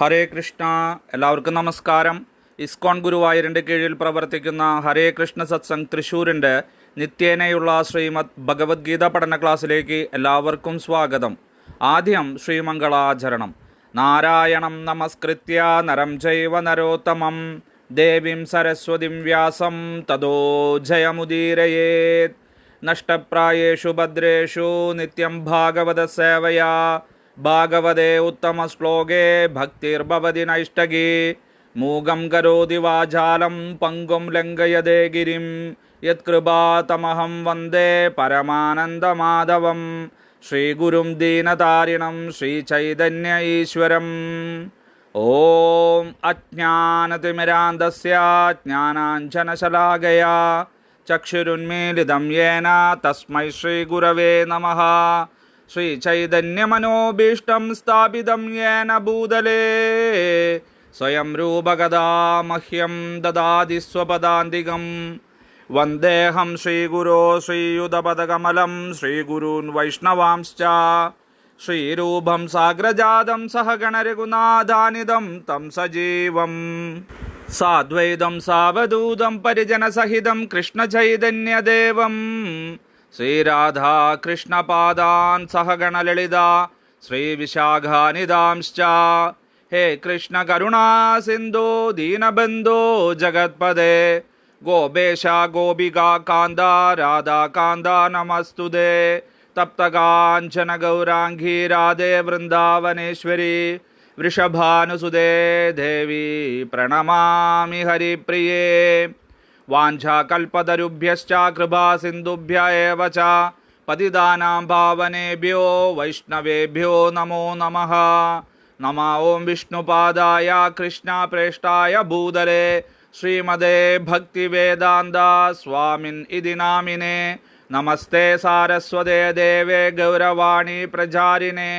ഹരേ കൃഷ്ണ. എല്ലാവർക്കും നമസ്കാരം. ഇസ്കോൺ ഗുരുവായൂരിന്റെ കീഴിൽ പ്രവർത്തിക്കുന്ന ഹരേ കൃഷ്ണ സത്സംഗ് തൃശ്ശൂരിന്റെ നിത്യേനയുള്ള ശ്രീമദ് ഭഗവത്ഗീത പഠന ക്ലാസ്സിലേക്ക് എല്ലാവർക്കും സ്വാഗതം. ആദ്യം ശ്രീമംഗളാചരണം. നാരായണം നമസ്കൃത്യ നരം ജൈവ നരോത്തമം. ദേവീം സരസ്വതിം വ്യാസം തദോ ജയമുദീരയേത് നഷ്ടപ്രായേഷു ഭദ്രേഷു നിത്യം ഭാഗവത സേവയാ. ഭാഗവതേ ഉത്തമശ്ലോകേ ഭക്തിർഭവതി നൈഷ്ടകി മൂകം കരോതി വാചാലം പങ്കും ലംഘയതേ ഗിരിം യത്കൃപാതമഹം വന്ദേ പരമാനന്ദമാധവം ശ്രീഗുരും ദീനതാരിണം ശ്രീചൈതന്യ ഈശ്വരം ഓം അജ്ഞാനതിമിരാന്തസ്യ ജ്ഞാനാഞ്ജനശലാകയാ ചക്ഷുരുന്മീലിതം യേന തസ്മൈ ശ്രീഗുരവേ നമഃ ശ്രീചൈതന്യമനോഭീഷ്ടം സ്ഥാപിതം യേന ഭൂതലേ. സ്വയം രൂപഗതാ മഹ്യം ദദാതി സ്വപദാന്തികം. വന്ദേഹം ശ്രീഗുരോ ശ്രീയുതപദകമലം ശ്രീഗുരൂൻ വൈഷ്ണവാംശ്ച. ശ്രീരൂപം സാഗ്രജാതം സഹഗണരഘുനാഥാനിതം തം സജീവം. സാദ്വൈതം സാവധൂതം പരിജനസഹിതം കൃഷ്ണചൈതന്യദേവം. ശ്രീരാധാകൃഷ്ണപാദാൻ സഹഗണലളിത ശ്രീവിശാഖാനിതാംശ്ച ഹേ കൃഷ്ണ കരുണാ സിന്ധു ദീനബന്ധോ ജഗത്പദേ ഗോപേശ ഗോപികാ കാന്ത രാധാകാന്ത നമസ്തുതേ. തപ്തകാഞ്ചന ഗൗരാംഗീ രാധേ വൃന്ദാവനേശ്വരി. വൃഷഭാനുസുതേ ദേവി പ്രണമാമി ഹരിപ്രിയേ. വാഞ്ചാകൽപതരുഭ്യശ്ച കൃപാസിന്ധുഭ്യ ഏവ ച പതിതാനാം ഭാവനേഭ്യോ വൈഷ്ണവേഭ്യോ നമോ നമഃ നമ ഓം വിഷ്ണുപാദായ കൃഷ്ണപ്രേഷ്ഠായ ഭൂതലേ ശ്രീമദേ ഭക്തിവേദാന്ത സ്വാമിൻ ഇതി നാമിനെ നമസ്തേ സാരസ്വതേ ദേവേ ഗൗരവാണി പ്രചാരിനെ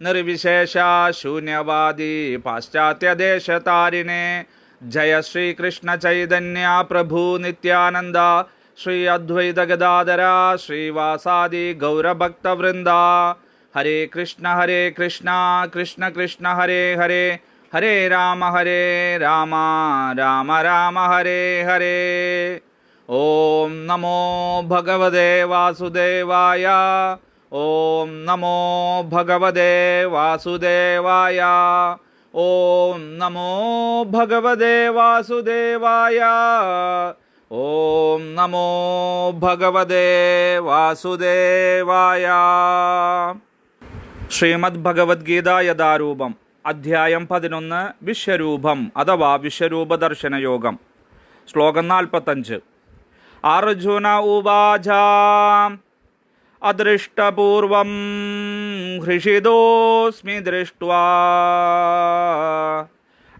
നിർവിശേഷ ശൂന്യവാദി പാശ്ചാത്യദേശതാരിനെ जय श्रीकृष्णचैतन्या प्रभुनित्यानन्द श्री अद्वैतगदाधरा श्रीवासादिगौरभक्तवृन्दा हरे कृष्ण हरे कृष्ण कृष्ण कृष्ण हरे हरे हरे राम हरे राम राम राम हरे हरे। ॐ नमो भगवते वासुदेवाय ॐ नमो भगवदे वासुदेवाय। ഓം നമോ ഭഗവദേ വാസുദേവായ. ഓം നമോ ഭഗവദേ വാസുദേവായ. ശ്രീമദ് ഭഗവത്ഗീത യഥാരൂപം അധ്യായം പതിനൊന്ന് വിശ്വരൂപം അഥവാ വിശ്വരൂപ ദർശന യോഗം ശ്ലോകം നാൽപ്പത്തഞ്ച്. അർജുന अदृष्टपूर्वं हृषिदोऽस्मि दृष्ट्वा।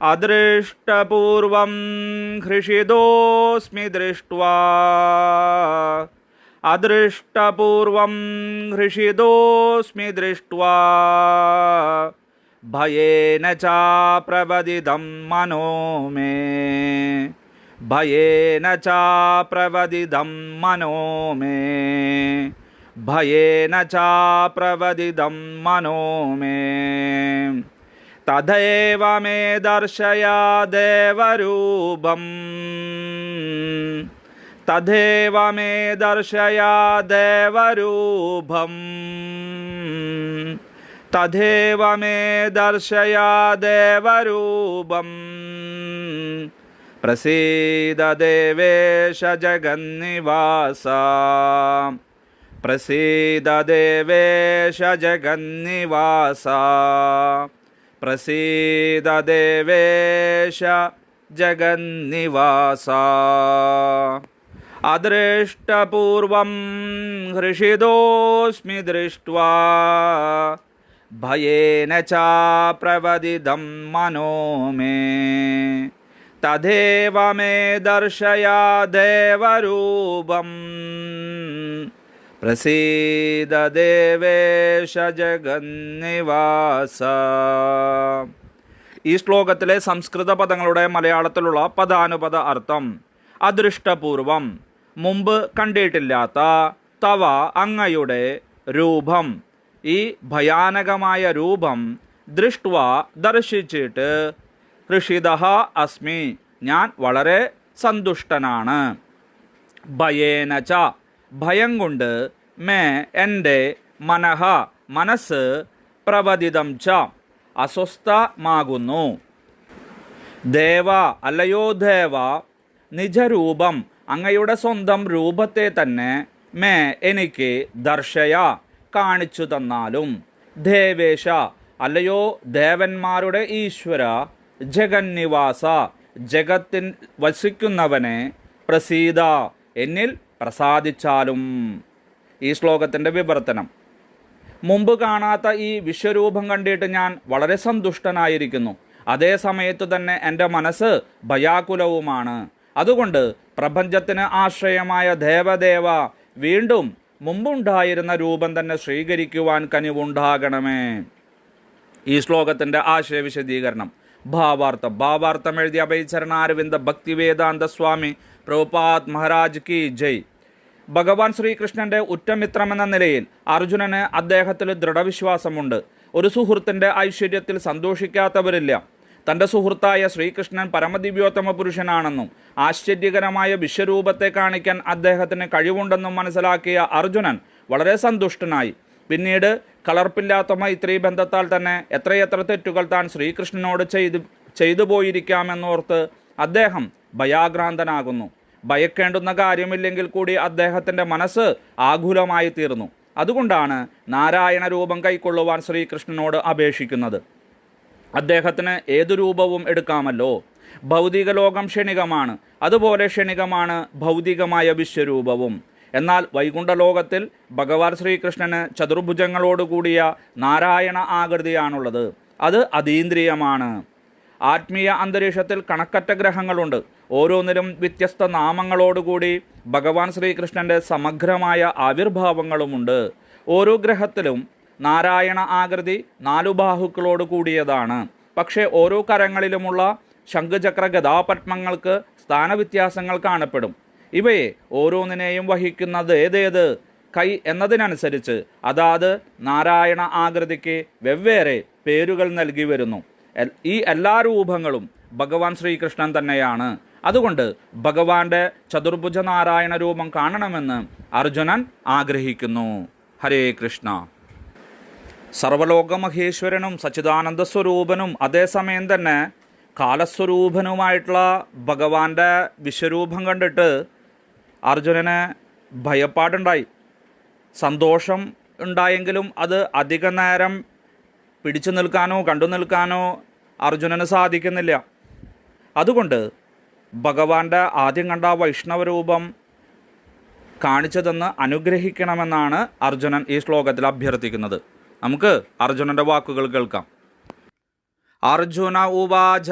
अदृष्टपूर्वं हृषिदोऽस्मि दृष्ट्वा। अदृष्टपूर्वं हृषिदोऽस्मि दृष्ट्वा। भयेन च प्रवदिदं मनोमे भयेन च प्रवदिदं मनोमे മേ ഭയേന ചാപ്രവദിതം മനോ മേ തഥൈവ മേ ദർശയ ദേവരൂപം തഥൈവ മേ ദർശയ ദേവരൂപം തഥൈവ മേ ദർശയ ദേവരൂപം പ്രസീദ ദേവേശ प्रसीदेवेश जगन्निवास। प्रसीदेवेश जगन्निवासा। अदृष्टपूर्वं हृषिदोऽस्मि दृष्ट्वा भयेन च प्रवदिदं मनो मे। तथैव मे दर्शया देवरूपम्। പ്രസീദ ദേവേശ ജഗന്നിവാസ. ഈ ശ്ലോകത്തിലെ സംസ്കൃത പദങ്ങളുടെ മലയാളത്തിലുള്ള പദാനുപദ അർത്ഥം അദൃഷ്ടപൂർവം മുമ്പ് കണ്ടിട്ടില്ലാത്ത തവ അങ്ങയുടെ രൂപം ഈ ഭയാനകമായ രൂപം ദൃഷ്ട്വ ദർശിച്ചിട്ട് ഹൃഷിത അസ്മി ഞാൻ വളരെ സന്തുഷ്ടനാണ്. ഭയേനച്ച ഭയം കൊണ്ട് മേ എന്റെ മനഃ മനസ്സ് പ്രവദിതം ച. അസ്വസ്ഥമാകുന്നു. ദേവ അല്ലയോ ദേവ നിജരൂപം അങ്ങയുടെ സ്വന്തം രൂപത്തെ തന്നെ മേ എനിക്ക് ദർശയ കാണിച്ചു തന്നാലും. ദേവേശ അല്ലയോ ദേവന്മാരുടെ ഈശ്വര ജഗന്നിവാസ ജഗത്തിൻ വസിക്കുന്നവനെ പ്രസീത എന്നിൽ പ്രസാദിച്ചാലും. ഈ ശ്ലോകത്തിന്റെ വിവർത്തനം. മുമ്പ് കാണാത്ത ഈ വിശ്വരൂപം കണ്ടിട്ട് ഞാൻ വളരെ സന്തുഷ്ടനായിരിക്കുന്നു. അതേ സമയത്ത് തന്നെ എന്റെ മനസ്സ് ഭയാകുലവുമാണ്. അതുകൊണ്ട് പ്രപഞ്ചത്തിന് ആശ്രയമായ ദേവദേവ വീണ്ടും മുമ്പുണ്ടായിരുന്ന രൂപം തന്നെ സ്വീകരിക്കുവാൻ കനിവുണ്ടാകണമേ. ഈ ശ്ലോകത്തിന്റെ ആശയ വിശദീകരണം ഭാവാർത്ഥം. ഭാവാർത്ഥം എഴുതിയ അഭയചരണാരവിന്ദ ഭക്തിവേദാന്ത സ്വാമി പ്രഭുപാത് മഹാരാജ് കി ജയ്. ഭഗവാൻ ശ്രീകൃഷ്ണന്റെ ഉറ്റമിത്രമെന്ന നിലയിൽ അർജുനന് അദ്ദേഹത്തിൽ ദൃഢവിശ്വാസമുണ്ട്. ഒരു സുഹൃത്തിന്റെ ഐശ്വര്യത്തിൽ സന്തോഷിക്കാത്തവരില്ല. തന്റെ സുഹൃത്തായ ശ്രീകൃഷ്ണൻ പരമദിവ്യോത്തമ പുരുഷനാണെന്നും ആശ്ചര്യകരമായ വിശ്വരൂപത്തെ കാണിക്കാൻ അദ്ദേഹത്തിന് കഴിവുണ്ടെന്നും മനസ്സിലാക്കിയ അർജുനൻ വളരെ സന്തുഷ്ടനായി. പിന്നീട് കളർപ്പില്ലാത്ത മൈത്രി ബന്ധത്താൽ തന്നെ എത്രയെത്ര തെറ്റുകൾ താൻ ശ്രീകൃഷ്ണനോട് ചെയ്തു ചെയ്തു പോയിരിക്കാമെന്നോർത്ത് അദ്ദേഹം ഭയാക്രാന്തനാകുന്നു ഭയക്കേണ്ടുന്ന കാര്യമില്ലെങ്കിൽ കൂടി അദ്ദേഹത്തിന്റെ മനസ്സ് ആകുലമായി തീർന്നു. അതുകൊണ്ടാണ് നാരായണ രൂപം കൈക്കൊള്ളുവാൻ ശ്രീകൃഷ്ണനോട് അപേക്ഷിക്കുന്നത്. അദ്ദേഹത്തിന് ഏതു രൂപവും എടുക്കാമല്ലോ. ഭൗതിക ലോകം ക്ഷണികമാണ്. അതുപോലെ ക്ഷണികമാണ് ഭൗതികമായ വിശ്വരൂപവും. എന്നാൽ വൈകുണ്ഠലോകത്തിൽ ഭഗവാൻ ശ്രീകൃഷ്ണന് ചതുർഭുജങ്ങളോടുകൂടിയ നാരായണ ആകൃതിയാണുള്ളത്. അത് അതീന്ദ്രിയമാണ്. ആത്മീയ അന്തരീക്ഷത്തിൽ കണക്കറ്റ ഗ്രഹങ്ങളുണ്ട്. ഓരോന്നിലും വ്യത്യസ്ത നാമങ്ങളോടുകൂടി ഭഗവാൻ ശ്രീകൃഷ്ണന്റെ സമഗ്രമായ ആവിർഭാവങ്ങളുമുണ്ട്. ഓരോ ഗ്രഹത്തിലും നാരായണ ആകൃതി നാലു ബാഹുക്കളോട് കൂടിയതാണ്. പക്ഷേ ഓരോ കരങ്ങളിലുമുള്ള ശംഖുചക്ര ഗതാപത്മങ്ങൾക്ക് സ്ഥാനവ്യത്യാസങ്ങൾ കാണപ്പെടും. ഇവയെ ഓരോന്നിനെയും വഹിക്കുന്നത് ഏതേത്? കൈ എന്നതിനനുസരിച്ച്. അതാത് നാരായണ ആകൃതിക്ക് വെവ്വേറെ പേരുകൾ നൽകി വരുന്നു. ഈ എല്ലാ രൂപങ്ങളും ഭഗവാൻ ശ്രീകൃഷ്ണൻ തന്നെയാണ്. അതുകൊണ്ട് ഭഗവാന്റെ ചതുർഭുജ നാരായണ രൂപം കാണണമെന്ന് അർജുനൻ ആഗ്രഹിക്കുന്നു. ഹരേ കൃഷ്ണ. സർവലോകമഹേശ്വരനും സച്ചിദാനന്ദ സ്വരൂപനും അതേസമയം തന്നെ കാലസ്വരൂപനുമായിട്ടുള്ള ഭഗവാന്റെ വിശ്വരൂപം കണ്ടിട്ട് അർജുനന് ഭയപ്പാടുണ്ടായി. സന്തോഷം ഉണ്ടായെങ്കിലും അത് അധിക നേരം പിടിച്ചു നിൽക്കാനോ കണ്ടു നിൽക്കാനോ അർജുനന് സാധിക്കുന്നില്ല. അതുകൊണ്ട് ഭഗവാന്റെ ആദ്യം കണ്ട വൈഷ്ണവരൂപം കാണിച്ചതെന്ന് അനുഗ്രഹിക്കണമെന്നാണ് അർജുനൻ ഈ ശ്ലോകത്തിൽ അഭ്യർത്ഥിക്കുന്നത്. നമുക്ക് അർജുനന്റെ വാക്കുകൾ കേൾക്കാം. അർജുന ഉവാച.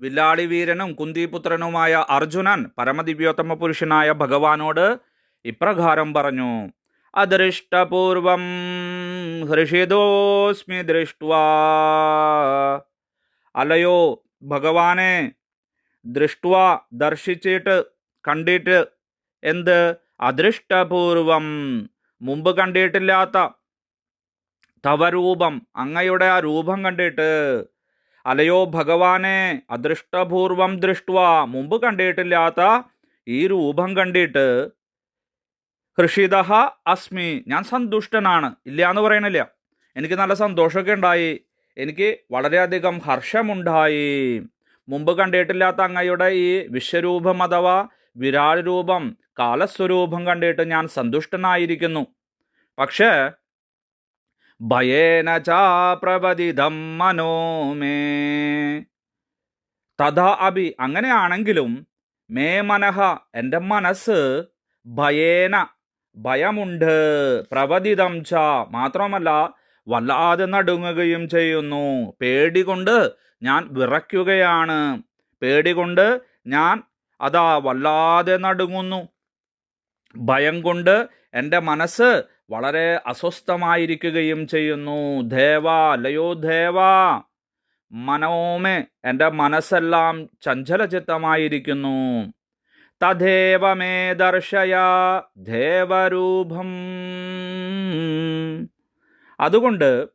വില്ലാളി വീരനും കുന്തിപുത്രനുമായ അർജുനൻ പരമദിവ്യോത്തമ പുരുഷനായ ഭഗവാനോട് ഇപ്രകാരം പറഞ്ഞു. അദൃഷ്ടപൂർവം ഹൃഷിതോസ്മി ദൃഷ്ട്വാ. അലയോ ഭഗവാനെ ദൃഷ്ട്വ ദർശിച്ചിട്ട് കണ്ടിട്ട് എന്ത്? അദൃഷ്ടപൂർവം മുമ്പ് കണ്ടിട്ടില്ലാത്ത തവരൂപം അങ്ങയുടെ ആ രൂപം കണ്ടിട്ട്. അലയോ ഭഗവാനെ അദൃഷ്ടപൂർവം ദൃഷ്ട്വ മുമ്പ് കണ്ടിട്ടില്ലാത്ത ഈ രൂപം കണ്ടിട്ട് ഹൃഷിത അസ്മി. ഞാൻ സന്തുഷ്ടനാണ്. ഇല്ല എന്ന് പറയണില്ല. എനിക്ക് നല്ല സന്തോഷമൊക്കെ ഉണ്ടായി. എനിക്ക് വളരെയധികം ഹർഷമുണ്ടായി. മുമ്പ് കണ്ടിട്ടില്ലാത്ത അങ്ങയുടെ ഈ വിശ്വരൂപം അഥവാ വിരാട് രൂപം കാലസ്വരൂപം കണ്ടിട്ട് ഞാൻ സന്തുഷ്ടനായിരിക്കുന്നു. പക്ഷേ ഭയേന ചാപ്രവതിതം പ്രവതിതം മനോമേ തഥാ അഭി. അങ്ങനെയാണെങ്കിലും മേ മനഹ. എന്റെ മനസ്സ് ഭയേന ഭയമുണ്ട്. പ്രവതിതം ച. മാത്രമല്ല വല്ലാതെ നടുങ്ങുകയും ചെയ്യുന്നു. പേടി കൊണ്ട് ഞാൻ വിറയ്ക്കുകയാണ്. പേടി കൊണ്ട് ഞാൻ അതാ വല്ലാതെ നടുങ്ങുന്നു. ഭയം കൊണ്ട് എന്റെ മനസ്സ് വളരെ അസ്വസ്ഥമായിരിക്കുകയും ചെയ്യുന്നു. ദേവ അല്ലയോ ദേവ? മനോമേ എന്റെ മനസ്സെല്ലാം ചഞ്ചലചിത്തമായിരിക്കുന്നു. തഥേവ മേ ദർശയ ദേവരൂപം. അതുകൊണ്ട്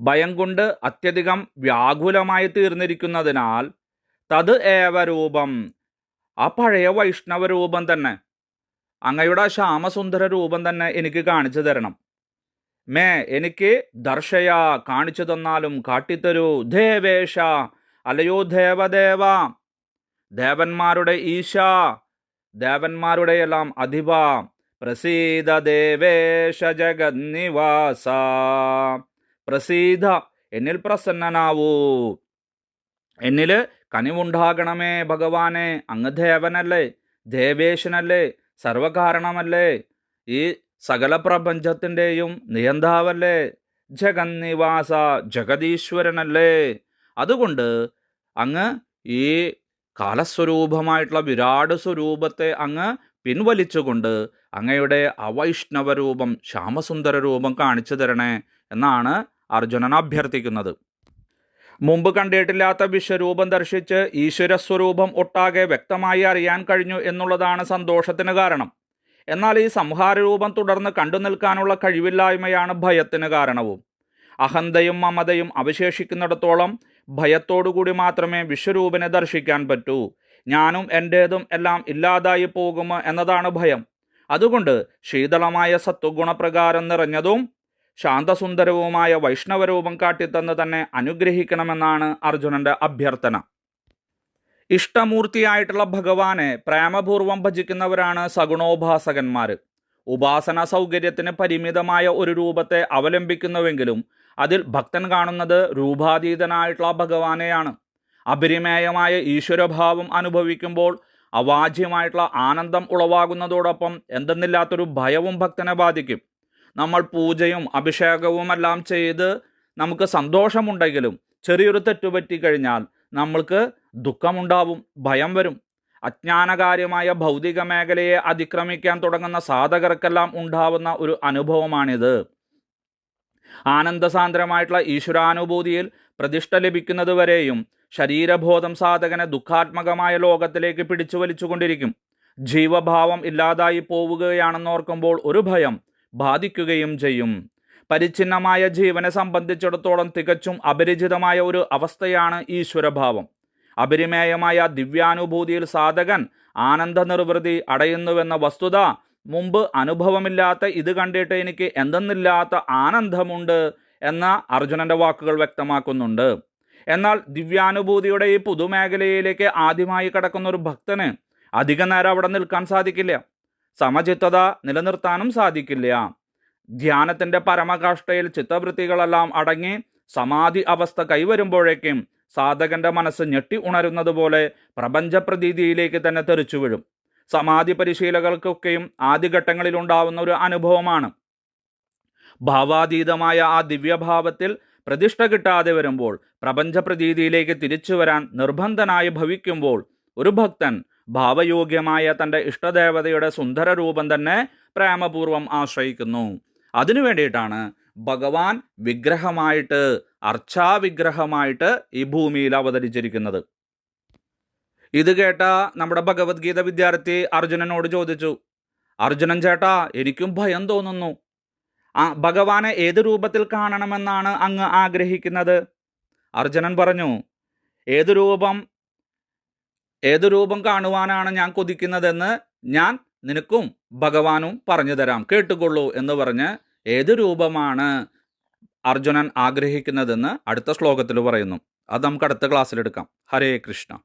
ഭയം കൊണ്ട് അത്യധികം വ്യാകുലമായി തീർന്നിരിക്കുന്നതിനാൽ തത് ഏവരൂപം ആ പഴയ വൈഷ്ണവ രൂപം തന്നെ അങ്ങയുടെ ശ്യാമസുന്ദര രൂപം തന്നെ എനിക്ക് കാണിച്ചു തരണം. മേ എനിക്ക് ദർശയ കാണിച്ചു തന്നാലും കാട്ടിത്തരൂ. ദേവേശ അല്ലയോ ദേവദേവ ദേവന്മാരുടെ ഈശ ദേവന്മാരുടെ എല്ലാം അധിപ പ്രസീത ദേവേശ ജഗന്നിവാസ പ്രസീത എന്നിൽ പ്രസന്നനാവൂ. എന്നിൽ കനിവുണ്ടാകണമേ ഭഗവാനെ അങ്ങ് ദേവനല്ലേ ദേവേശനല്ലേ സർവകാരണമല്ലേ ഈ സകല പ്രപഞ്ചത്തിന്റെയും നിയന്താവല്ലേ ജഗന്നിവാസ ജഗദീശ്വരനല്ലേ. അതുകൊണ്ട് അങ്ങ് ഈ കാലസ്വരൂപമായിട്ടുള്ള വിരാട് സ്വരൂപത്തെ അങ്ങ് പിൻവലിച്ചുകൊണ്ട് അങ്ങയുടെ അവൈഷ്ണവ രൂപം ശ്യാമസുന്ദര രൂപം കാണിച്ചു തരണേ എന്നാണ് അർജുനൻ അഭ്യർത്ഥിക്കുന്നത്. മുമ്പ് കണ്ടിട്ടില്ലാത്ത വിശ്വരൂപം ദർശിച്ച് ഈശ്വരസ്വരൂപം ഒട്ടാകെ വ്യക്തമായി അറിയാൻ കഴിഞ്ഞു എന്നുള്ളതാണ് സന്തോഷത്തിന് കാരണം. എന്നാൽ ഈ സംഹാരരൂപം തുടർന്ന് കണ്ടു നിൽക്കാനുള്ള കഴിവില്ലായ്മയാണ് ഭയത്തിന് കാരണവും. അഹന്തയും മമതയും അവശേഷിക്കുന്നിടത്തോളം ഭയത്തോടുകൂടി മാത്രമേ വിശ്വരൂപനെ ദർശിക്കാൻ പറ്റൂ. ഞാനും എന്റേതും എല്ലാം ഇല്ലാതായി പോകും എന്നതാണ് ഭയം. അതുകൊണ്ട് ശീതളമായ സത്വഗുണപ്രകാരം നിറഞ്ഞതും ശാന്തസുന്ദരവുമായ വൈഷ്ണവരൂപം കാട്ടിത്തന്ന് തന്നെ അനുഗ്രഹിക്കണമെന്നാണ് അർജുനന്റെ അഭ്യർത്ഥന. ഇഷ്ടമൂർത്തിയായിട്ടുള്ള ഭഗവാനെ പ്രേമപൂർവം ഭജിക്കുന്നവരാണ് സഗുണോപാസകന്മാർ ഉപാസന സൗകര്യത്തിന് പരിമിതമായ ഒരു രൂപത്തെ അവലംബിക്കുന്നുവെങ്കിലും അതിൽ ഭക്തൻ കാണുന്നത് രൂപാതീതനായിട്ടുള്ള ഭഗവാനെയാണ്. അപരിമേയമായ ഈശ്വരഭാവം അനുഭവിക്കുമ്പോൾ അവാജ്യമായിട്ടുള്ള ആനന്ദം ഉളവാകുന്നതോടൊപ്പം എന്തെന്നില്ലാത്തൊരു ഭയവും ഭക്തനെ ബാധിക്കും. നമ്മൾ പൂജയും അഭിഷേകവും എല്ലാം ചെയ്ത് നമുക്ക് സന്തോഷമുണ്ടെങ്കിലും ചെറിയൊരു തെറ്റുപറ്റി കഴിഞ്ഞാൽ നമ്മൾക്ക് ദുഃഖമുണ്ടാവും ഭയം വരും. അജ്ഞാനകാര്യമായ ഭൗതിക മേഖലയെ അതിക്രമിക്കാൻ തുടങ്ങുന്ന സാധകർക്കെല്ലാം ഉണ്ടാവുന്ന ഒരു അനുഭവമാണിത്. ആനന്ദസാന്ദ്രമായിട്ടുള്ള ഈശ്വരാനുഭൂതിയിൽ പ്രതിഷ്ഠ ലഭിക്കുന്നതുവരെയും ശരീരബോധം സാധകനെ ദുഃഖാത്മകമായ ലോകത്തിലേക്ക് പിടിച്ചു വലിച്ചുകൊണ്ടിരിക്കും. ജീവഭാവം ഇല്ലാതായി പോവുകയാണെന്നോർക്കുമ്പോൾ ഒരു ഭയം ബാധിക്കുകയും ചെയ്യും. പരിച്ഛിന്നമായ ജീവനെ സംബന്ധിച്ചിടത്തോളം തികച്ചും അപരിചിതമായ ഒരു അവസ്ഥയാണ് ഈശ്വരഭാവം. അപരിമേയമായ ദിവ്യാനുഭൂതിയിൽ സാധകൻ ആനന്ദ നിർവൃതി അടയുന്നുവെന്ന വസ്തുത മുമ്പ് അനുഭവമില്ലാത്ത ഇത് കണ്ടിട്ട് എനിക്ക് എന്തെന്നില്ലാത്ത ആനന്ദമുണ്ട് എന്ന അർജുനന്റെ വാക്കുകൾ വ്യക്തമാക്കുന്നുണ്ട്. എന്നാൽ ദിവ്യാനുഭൂതിയുടെ ഈ പുതുമേഖലയിലേക്ക് ആദ്യമായി കടക്കുന്ന ഒരു ഭക്തന് അധിക നേരം അവിടെ നിൽക്കാൻ സാധിക്കില്ല. സമചിത്തത നിലനിർത്താനും സാധിക്കില്ല. ധ്യാനത്തിന്റെ പരമകാഷ്ഠയിൽ ചിത്തവൃത്തികളെല്ലാം അടങ്ങി സമാധി അവസ്ഥ കൈവരുമ്പോഴേക്കും സാധകന്റെ മനസ്സ് ഞെട്ടി ഉണരുന്നത് പോലെ പ്രപഞ്ചപ്രതീതിയിലേക്ക് തന്നെ തെറിച്ചു വീഴും. സമാധി പരിശീലകൾക്കൊക്കെയും ആദ്യഘട്ടങ്ങളിൽ ഉണ്ടാവുന്ന ഒരു അനുഭവമാണ്. ഭാവാതീതമായ ആ ദിവ്യഭാവത്തിൽ പ്രതിഷ്ഠ കിട്ടാതെ വരുമ്പോൾ പ്രപഞ്ചപ്രതീതിയിലേക്ക് തിരിച്ചു വരാൻ നിർബന്ധനായി ഭവിക്കുമ്പോൾ ഒരു ഭക്തൻ ഭാവയോഗ്യമായ തന്റെ ഇഷ്ടദേവതയുടെ സുന്ദര രൂപം തന്നെ പ്രേമപൂർവം ആശ്രയിക്കുന്നു. അതിനു വേണ്ടിയിട്ടാണ് ഭഗവാൻ വിഗ്രഹമായിട്ട് അർച്ചാവിഗ്രഹമായിട്ട് ഈ ഭൂമിയിൽ അവതരിച്ചിരിക്കുന്നത്. ഇത് കേട്ട നമ്മുടെ ഭഗവത്ഗീത വിദ്യാർത്ഥി അർജുനനോട് ചോദിച്ചു അർജുനൻ ചേട്ടാ എനിക്കും ഭയം തോന്നുന്നു. ആ ഭഗവാനെ ഏത് രൂപത്തിൽ കാണണമെന്നാണ് അങ്ങ് ആഗ്രഹിക്കുന്നത്? അർജുനൻ പറഞ്ഞു ഏത് രൂപം ഏത് രൂപം കാണുവാനാണ് ഞാൻ കൊതിക്കുന്നതെന്ന് ഞാൻ നിനക്കും ഭഗവാനും പറഞ്ഞു തരാം. കേട്ടുകൊള്ളൂ എന്ന് പറഞ്ഞ് ഏത് രൂപമാണ് അർജുനൻ ആഗ്രഹിക്കുന്നതെന്ന് അടുത്ത ശ്ലോകത്തിൽ പറയുന്നു. അത് നമുക്ക് അടുത്ത ക്ലാസ്സിലെടുക്കാം ഹരേ കൃഷ്ണ.